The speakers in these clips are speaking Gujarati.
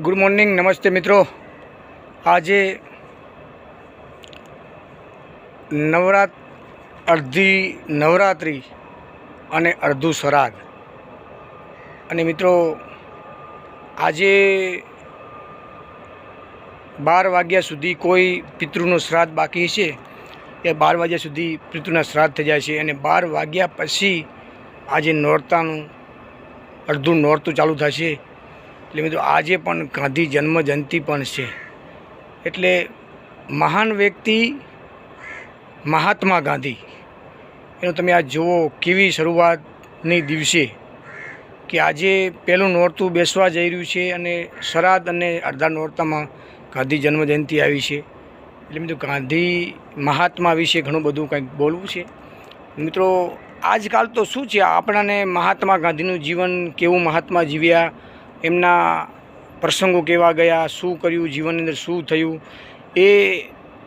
ગુડ મોર્નિંગ, નમસ્તે મિત્રો. આજે નવરાત, અડધી નવરાત્રિ અને અડધું શ્રાદ્ધ. અને મિત્રો, આજે બાર વાગ્યા સુધી કોઈ પિતૃનો શ્રાદ્ધ બાકી છે? એ બાર વાગ્યા સુધી પિતૃના શ્રાદ્ધ થઈ જાય છે અને બાર વાગ્યા પછી આજે નોરતાનું, અડધું નોરતું ચાલુ થશે. એટલે મિત્રો આજે પણ ગાંધી જન્મ જયંતિ પણ છે. એટલે મહાન વ્યક્તિ મહાત્મા ગાંધી. એનું તમે આ જુઓ કેવી શરૂઆતની દિવસે કે આજે પહેલું નોરતું બેસવા જઈ રહ્યું છે અને શરાદ અને અડધા નોરતામાં ગાંધી જન્મ જયંતિ આવી છે. એટલે મિત્રો ગાંધી મહાત્મા વિશે ઘણું બધું કંઈક બોલવું છે. મિત્રો આજકાલ તો શું છે? આપણાને મહાત્મા ગાંધીનું જીવન કેવું મહાત્મા જીવ્યા? એમના પ્રસંગો કેવા ગયા, શું કર્યું, જીવનની અંદર શું થયું, એ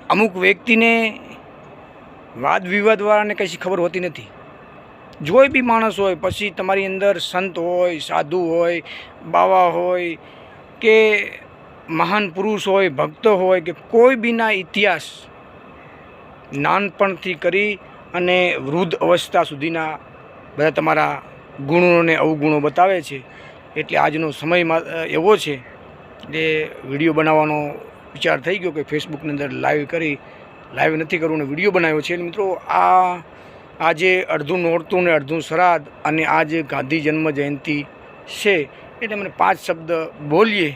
અમુક વ્યક્તિને વાદ વિવાદવાળાને કશી ખબર હોતી નથી. જોઈ બી માણસ હોય, પછી તમારી અંદર સંત હોય, સાધુ હોય, બાવા હોય, કે મહાન પુરુષ હોય, ભક્ત હોય, કે કોઈ બીના ઇતિહાસ નાનપણથી કરી અને વૃદ્ધ અવસ્થા સુધીના બધા તમારા ગુણોને અવગુણો બતાવે છે. એટલે આજનો સમયમાં એવો છે જે વીડિયો બનાવવાનો વિચાર થઈ ગયો કે ફેસબુકની અંદર લાઈવ કરી લાઈવ નથી કરવું ને વીડિયો બનાવ્યો છે. મિત્રો, આ આજે અડધું નોરતું ને અડધું શ્રાદ્ધ અને આજે ગાંધી જન્મ જયંતિ છે, એટલે મને પાંચ શબ્દ બોલીએ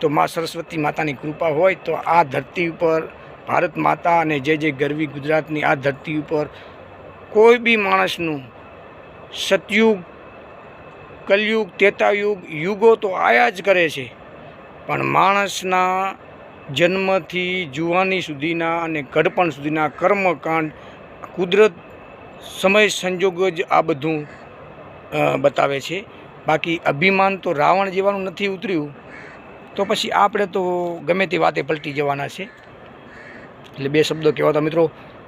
તો મા સરસ્વતી માતાની કૃપા હોય તો આ ધરતી ઉપર ભારત માતા અને જે જે ગરવી ગુજરાતની આ ધરતી ઉપર કોઈ બી માણસનું સતયુગ કલયુગ તેતાયુગ યુગો તો આયા જ કરે છે. પણ માણસના જન્મથી જુવાની સુધીના અને ઘડપણ સુધીના કર્મકાંડ, કુદરત, સમય સંજોગો જ આ બધું બતાવે છે. બાકી અભિમાન તો રાવણ જેવાનું નથી ઉતર્યું. તો પછી આપણે તો ગમે તે વાતે પલટી જવાના છે. એટલે બે શબ્દો કહેવાતા મિત્રો,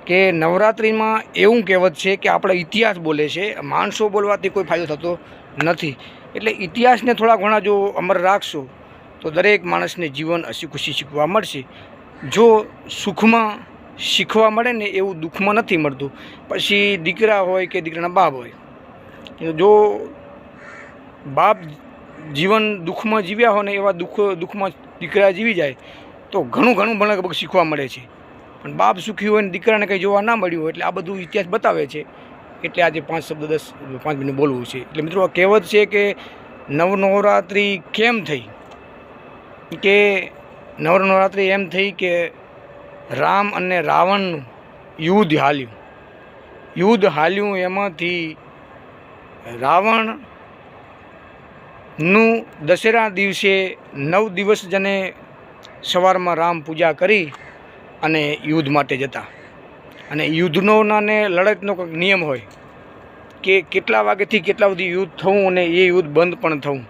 કે નવરાત્રિમાં એવું કહેવત છે કે આપણે ઇતિહાસ બોલે છે, માણસો બોલવાથી કોઈ ફાયદો થતો નથી. એટલે ઇતિહાસને થોડા ઘણા જો અમર રાખશો, તો દરેક માણસને જીવન હસી ખુશી શીખવા મળશે. જો સુખમાં શીખવા મળે ને એવું દુઃખમાં નથી મળતું, પછી દીકરા હોય કે દીકરાના બાપ હોય. જો બાપ જીવન દુઃખમાં જીવ્યા હોય ને એવા દુઃખ, દુઃખમાં દીકરા જીવી જાય, તો ઘણું ઘણું ભણક શીખવા મળે છે. પણ બાપ સુખી હોય ને દીકરાને કંઈ જોવા ના મળ્યું હોય, એટલે આ બધું ઇતિહાસ બતાવે છે. એટલે આજે પાંચ શબ્દ દસ, પાંચ મિનિટ બોલવું છે. એટલે મિત્રો કહેવત છે કે નવનવરાત્રિ કેમ થઈ? કે નવનવરાત્રિ એમ થઈ કે રામ અને રાવણનું યુદ્ધ હાલ્યું. યુદ્ધ હાલ્યું એમાંથી રાવણનું દશેરા દિવસે નવ દિવસ જને સવારમાં રામ પૂજા કરી અને યુદ્ધ માટે જતા. અને યુદ્ધનો અને લડતનો કંઈક નિયમ હોય કે કેટલા વાગ્યાથી કેટલા સુધી યુદ્ધ થવું અને એ યુદ્ધ બંધ પણ થવું.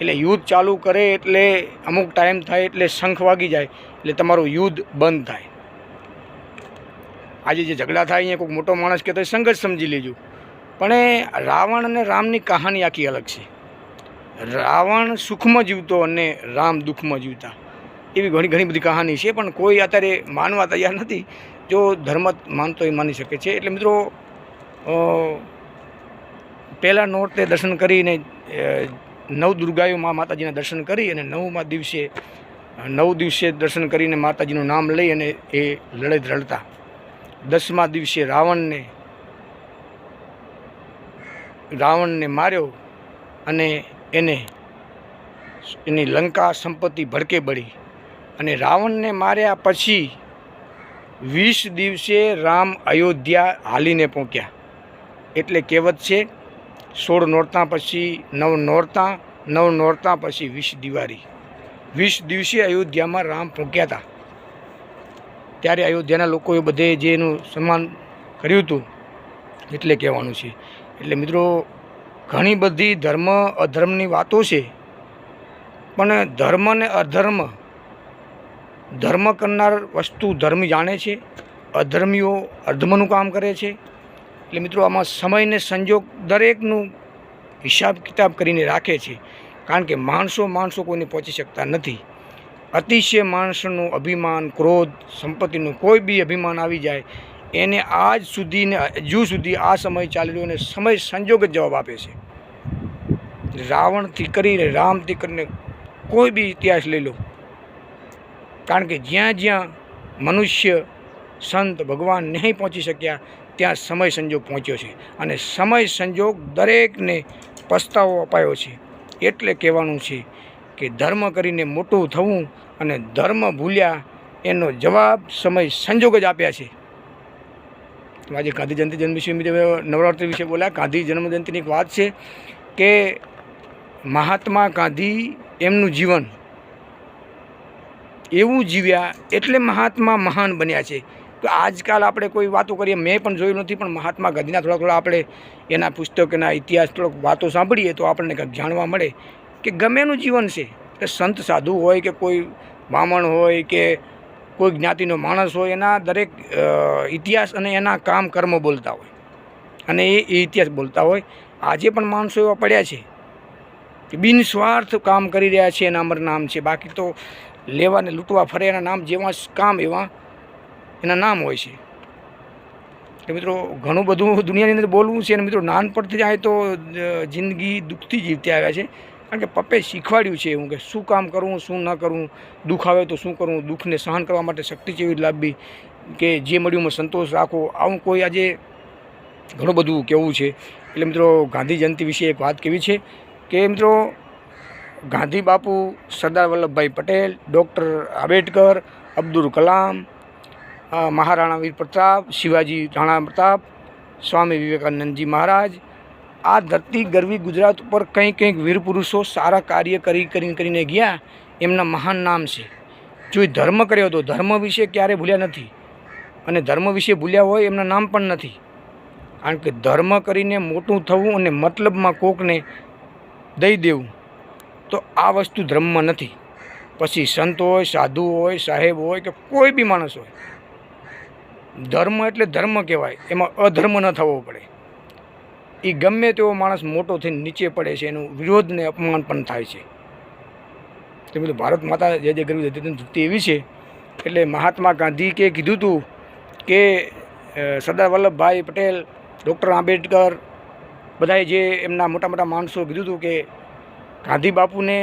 એટલે યુદ્ધ ચાલુ કરે એટલે અમુક ટાઈમ થાય એટલે શંખ વાગી જાય એટલે તમારું યુદ્ધ બંધ થાય. આજે જે ઝઘડા થાય અહીંયા કોઈક મોટો માણસ કહેતો સંઘ સંઘર્ષ સમજી લેજો. પણ એ રાવણ અને રામની કહાની આખી અલગ છે. રાવણ સુખમાં જીવતો અને રામ દુઃખમાં જીવતા. એવી ઘણી ઘણી બધી કહાની છે, પણ કોઈ અત્યારે માનવા તૈયાર નથી. જો ધર્મ માનતો એ માની શકે છે. એટલે મિત્રો પહેલાં નોરતે દર્શન કરીને નવ દુર્ગાઓ માતાજીના દર્શન કરી અને નવમા દિવસે, નવ દિવસે દર્શન કરીને માતાજીનું નામ લઈ અને એ લડત રડતા. દસમા દિવસે રાવણને રાવણને માર્યો અને એને એની લંકા સંપત્તિ ભડકે બળી. અને રાવણને માર્યા પછી વીસ દિવસે રામ અયોધ્યા હાલીને પહોંચ્યા. એટલે કહેવત છે, સોળ નોરતા પછી નવ નોરતા નવ નોરતા પછી વીસ દિવાળી વીસ દિવસે અયોધ્યામાં રામ પહોંચ્યા હતા. ત્યારે અયોધ્યાના લોકોએ બધે જે એનું સન્માન કર્યું હતું, એટલે કહેવાનું છે. એટલે મિત્રો, ઘણી બધી ધર્મ અધર્મની વાતો છે, પણ ધર્મ ને અધર્મ ધર્મ કરનાર વસ્તુ ધર્મ જાણે છે, અધર્મીઓ અધર્મનું કામ કરે છે. એટલે મિત્રો, આમાં સમય ને સંજોગ દરેકનું હિસાબ કિતાબ કરીને રાખે છે. કારણ કે માણસો માણસો કોઈને પહોંચી શકતા નથી. અતિશય માણસનું અભિમાન, ક્રોધ, સંપત્તિનું કોઈ બી અભિમાન આવી જાય, એને આજ સુધી ને હજુ સુધી આ સમય ચાલી રહ્યો અને સમય સંજોગ જ જવાબ આપે છે. રાવણથી કરીને રામથી કરીને કોઈ બી ઇતિહાસ લઈ લો. કારણ કે જ્યાં જ્યાં મનુષ્ય સંત ભગવાન નહીં પહોંચી શક્યા, ત્યાં સમય સંજોગ પહોંચ્યો છે. અને સમય સંજોગ દરેકને પસ્તાવો અપાયો છે. એટલે કહેવાનું છે કે ધર્મ કરીને મોટું થવું અને ધર્મ ભૂલ્યા એનો જવાબ સમય સંજોગ જ આપ્યા છે. આજે ગાંધી જયંતિ જન્મ વિશે નવરાત્રિ વિશે બોલ્યા. ગાંધી જન્મજયંતિની એક વાત છે કે મહાત્મા ગાંધી એમનું જીવન એવું જીવ્યા એટલે મહાત્મા મહાન બન્યા છે. તો આજકાલ આપણે કોઈ વાતો કરીએ, મેં પણ જોયું નથી, પણ મહાત્મા ગાંધીના થોડા થોડા આપણે એના પુસ્તકના ઇતિહાસ થોડોક વાતો સાંભળીએ તો આપણને જાણવા મળે કે ગમેનું જીવન છે. કે સંત સાધુ હોય કે કોઈ બ્રાહ્મણ હોય કે કોઈ જ્ઞાતિનો માણસ હોય, એના દરેક ઇતિહાસ અને એના કામ કર્મ બોલતા હોય. અને એ ઇતિહાસ બોલતા હોય. આજે પણ માણસો એવા પડ્યા છે બિનસ્વાર્થ કામ કરી રહ્યા છે, એના અમર નામ છે. બાકી તો લેવા ને લૂંટવા ફરે, એના નામ જેવા કામ એવા, એના નામ હોય છે. એટલે મિત્રો, ઘણું બધું દુનિયાની અંદર બોલવું છે અને મિત્રો, નાનપણથી જાય તો જિંદગી દુઃખથી જીવતી આવ્યા છે. કારણ કે પપ્પે શીખવાડ્યું છે એવું કે શું કામ કરવું, શું ન કરવું, દુઃખ આવે તો શું કરવું, દુઃખને સહન કરવા માટે શક્તિ કેવી લાવવી કે જે મળ્યું સંતોષ રાખો આવું કોઈ આજે ઘણું બધું કહેવું છે. એટલે મિત્રો, ગાંધી જયંતિ વિશે એક વાત કેવી છે કે મિત્રો ગાંધી બાપુ સરદાર વલ્લભભાઈ પટેલ, ડૉક્ટર આંબેડકર, અબ્દુલ કલામ મહારાણા વીર પ્રતાપ, શિવાજી રાણા પ્રતાપ, સ્વામી વિવેકાનંદજી મહારાજ, આ ધરતી ગરવી ગુજરાત ઉપર કંઈક કંઈક વીર પુરુષો સારા કાર્ય કરી કરીને કરીને ગયા, એમના મહાન નામ છે. જો એ ધર્મ કર્યો હતો ધર્મ વિશે ક્યારે ભૂલ્યા નથી. અને ધર્મ વિશે ભૂલ્યા હોય એમના નામ પણ નથી. કારણ કે ધર્મ કરીને મોટું થવું અને મતલબમાં કોકને દઈ દેવું તો આ વસ્તુ ધર્મમાં નથી. પછી સંત હોય, સાધુ હોય, સાહેબ હોય કે કોઈ બી માણસ હોય. ધર્મ એટલે ધર્મ કહેવાય. એમાં અધર્મ ન થવો પડે. એ ગમે તેવો માણસ મોટો થઈને નીચે પડે છે, એનું વિરોધ ને અપમાન પણ થાય છે. તો બધું ભારત માતા જે જે ગરવી હતી ધરતી એવી છે. એટલે મહાત્મા ગાંધી કે કીધું હતું કે સરદાર વલ્લભભાઈ પટેલ, ડૉક્ટર આંબેડકર બધાએ જે એમના મોટા મોટા માણસો કીધું હતું કે ગાંધી બાપુને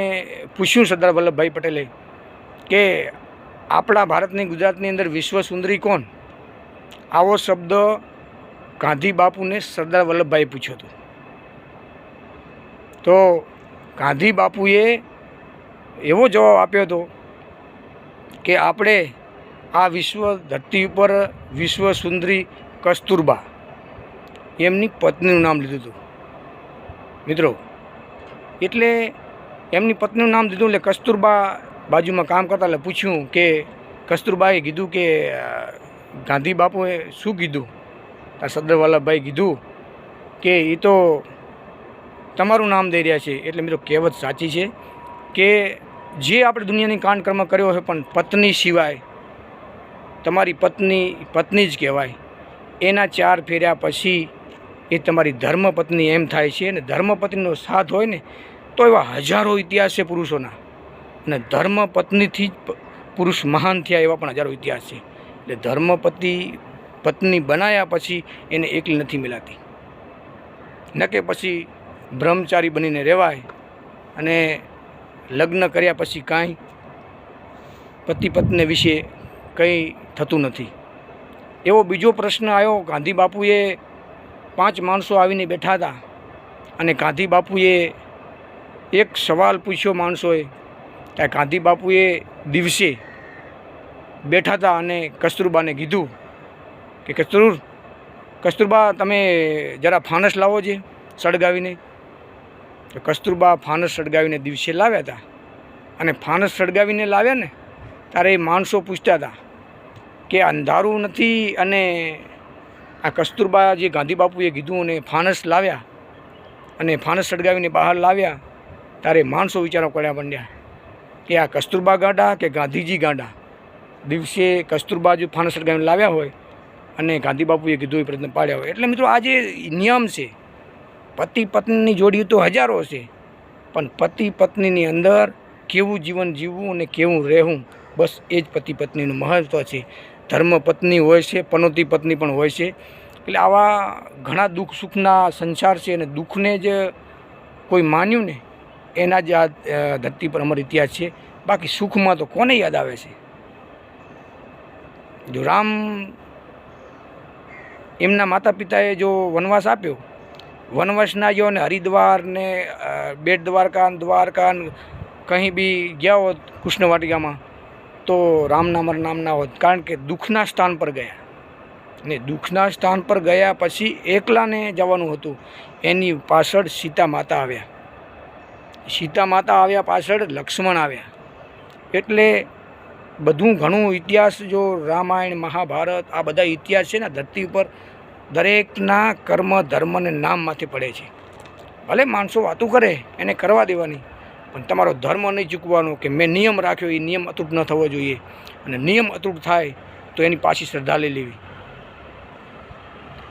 પૂછ્યું સરદાર વલ્લભભાઈ પટેલે કે આપણા ભારતની ગુજરાતની અંદર વિશ્વ સુંદરી કોણ? આવો શબ્દ ગાંધી બાપુને સરદાર વલ્લભભાઈ પૂછ્યો હતો. તો ગાંધી બાપુએ એવો જવાબ આપ્યો હતો કે આપણે આ વિશ્વ ધરતી ઉપર વિશ્વ સુંદરી કસ્તુરબા એમની પત્નીનું નામ લીધું હતું. મિત્રો એટલે એમની પત્નીનું નામ દીધું એટલે કસ્તુરબા બાજુમાં કામ કરતા એટલે પૂછ્યું કે કસ્તુરબાએ કીધું કે ગાંધી બાપુએ શું કીધું? આ સરદાર વલ્લભભાઈ કીધું કે એ તો તમારું નામ દઈ રહ્યા છે. એટલે મિત્રો કહેવત સાચી છે કે, જે આપણે દુનિયાની કાંડકર્મ કર્યો છે, પણ પત્ની સિવાય તમારી પત્ની પત્ની જ કહેવાય. એના ચાર ફેર્યા પછી એ તમારી ધર્મપત્ની એમ થાય છે અને ધર્મપત્નીનો સાથ હોય ને, તો એવા હજારો ઇતિહાસ છે પુરુષોના. અને ધર્મપત્નીથી જ પુરુષ મહાન થયા એવા પણ હજારો ઇતિહાસ છે. એટલે ધર્મપતિ, પત્ની બનાવ્યા પછી એને એકલી નથી મિલાતી. ન કે પછી બ્રહ્મચારી બનીને રહેવાય અને લગ્ન કર્યા પછી કાંઈ પતિ પત્ની વિશે કંઈ થતું નથી. એવો બીજો પ્રશ્ન આવ્યો, ગાંધી બાપુએ પાંચ માણસો આવીને બેઠા હતા અને ગાંધી બાપુએ એક સવાલ પૂછ્યો માણસોએ ત્યાં ગાંધી બાપુએ દિવસે બેઠા હતા અને કસ્તુરબાને કીધું કે કસ્તુર, કસ્તુરબા તમે જરા ફાનસ લાવો છે સળગાવીને. તો કસ્તુરબા ફાનસ સળગાવીને દિવસે લાવ્યા હતા. અને ફાનસ સળગાવીને લાવ્યા ને ત્યારે એ માણસો પૂછતા હતા કે અંધારું નથી અને આ કસ્તુરબા જે ગાંધી બાપુએ કીધું અને ફાનસ લાવ્યા અને ફાનસ સળગાવીને બહાર લાવ્યા, ત્યારે માણસો વિચારો કર્યા બન્યા કે આ કસ્તુરબા ગાંડા કે ગાંધીજી ગાંડા? દિવસે કસ્તુરબા જો ફાનસ સળગાવીને લાવ્યા હોય અને ગાંધી બાપુએ કીધું એ પ્રયત્ન પાડ્યા હોય. એટલે મિત્રો આ જે નિયમ છે, પતિ પત્નીની જોડી તો હજારો છે પણ પતિ પત્નીની અંદર કેવું જીવન જીવવું અને કેવું રહેવું, બસ એ જ પતિ પત્નીનું મહત્ત્વ છે. ધર્મ પત્ની હોય છે, પનોતી પત્ની પણ હોય છે. એટલે આવા ઘણા દુઃખ સુખના સંસાર છે અને દુઃખને જ કોઈ માન્યું ને, એના જ આ ધરતી પર અમર ઇતિહાસ છે. બાકી સુખમાં તો કોને યાદ આવે છે? જો રામ એમના માતા પિતાએ જો વનવાસ આપ્યો, વનવાસના જો ને હરિદ્વાર ને બેટ દ્વારકા દ્વારકા કંઈ બી ગયા હોત કૃષ્ણ તો રામનામર નામના હોત, કારણ કે દુઃખના સ્થાન પર ગયા. ને દુઃખના સ્થાન પર ગયા પછી એકલાને જવાનું હતું. એની પાછળ સીતા માતા આવ્યા. સીતા માતા આવ્યા પાછળ લક્ષ્મણ આવ્યા. એટલે બધું ઘણું ઇતિહાસ, જો રામાયણ, મહાભારત, આ બધા ઇતિહાસ છે ને ધરતી ઉપર દરેકના કર્મ, ધર્મ અને નામમાંથી પડે છે. ભલે માણસો વાતો કરે, એને કરવા દેવાની. પણ તમારો ધર્મ નહીં ચૂકવાનો કે મેં નિયમ રાખ્યો, એ નિયમ અતૂટ ન થવો જોઈએ. અને નિયમ અતૂટ થાય તો એની પાછી શ્રદ્ધા લઈ લેવી.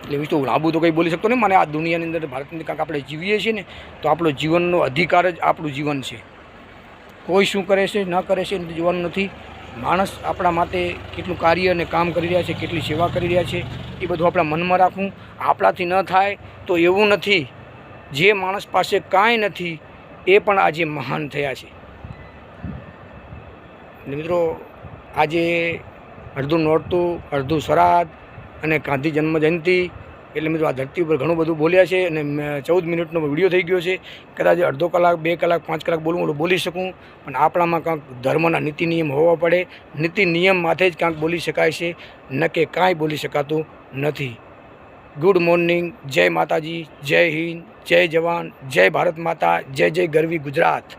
એટલે તો લાંબુ તો કંઈ બોલી શકતો નહીં, મને આ દુનિયાની અંદર, ભારતની કાંક આપણે જીવીએ છીએ ને, તો આપણો જીવનનો અધિકાર જ આપણું જીવન છે. કોઈ શું કરે છે, ન કરે છે, એ જોવાનું નથી. માણસ આપણા માટે કેટલું કાર્ય અને કામ કરી રહ્યા છે, કેટલી સેવા કરી રહ્યા છે, એ બધું આપણા મનમાં રાખવું. આપણાથી ન થાય તો એવું નથી. જે માણસ પાસે કાંઈ નથી એ પણ આજે મહાન થયા છે. મિત્રો, આજે અડધું નોરતું, અડધું શ્રાદ્ધ અને ગાંધી જન્મજયંતિ એટલે મિત્રો આ ધરતી ઉપર ઘણું બધું બોલ્યા છે અને ચૌદ મિનિટનો વીડિયો થઈ ગયો છે. કદાચ અડધો કલાક, બે કલાક, પાંચ કલાક બોલવું હું બોલી શકું, પણ આપણામાં કાંઈક ધર્મના નીતિ નિયમ હોવા પડે. નીતિ નિયમ માથે જ કાંક બોલી શકાય છે. ન કે કાંઈ બોલી શકાતું નથી. ગુડ મોર્નિંગ, જય માતાજી, જય હિન્દ, જય જવાન, જય ભારત માતા, જય જય ગરવી ગુજરાત.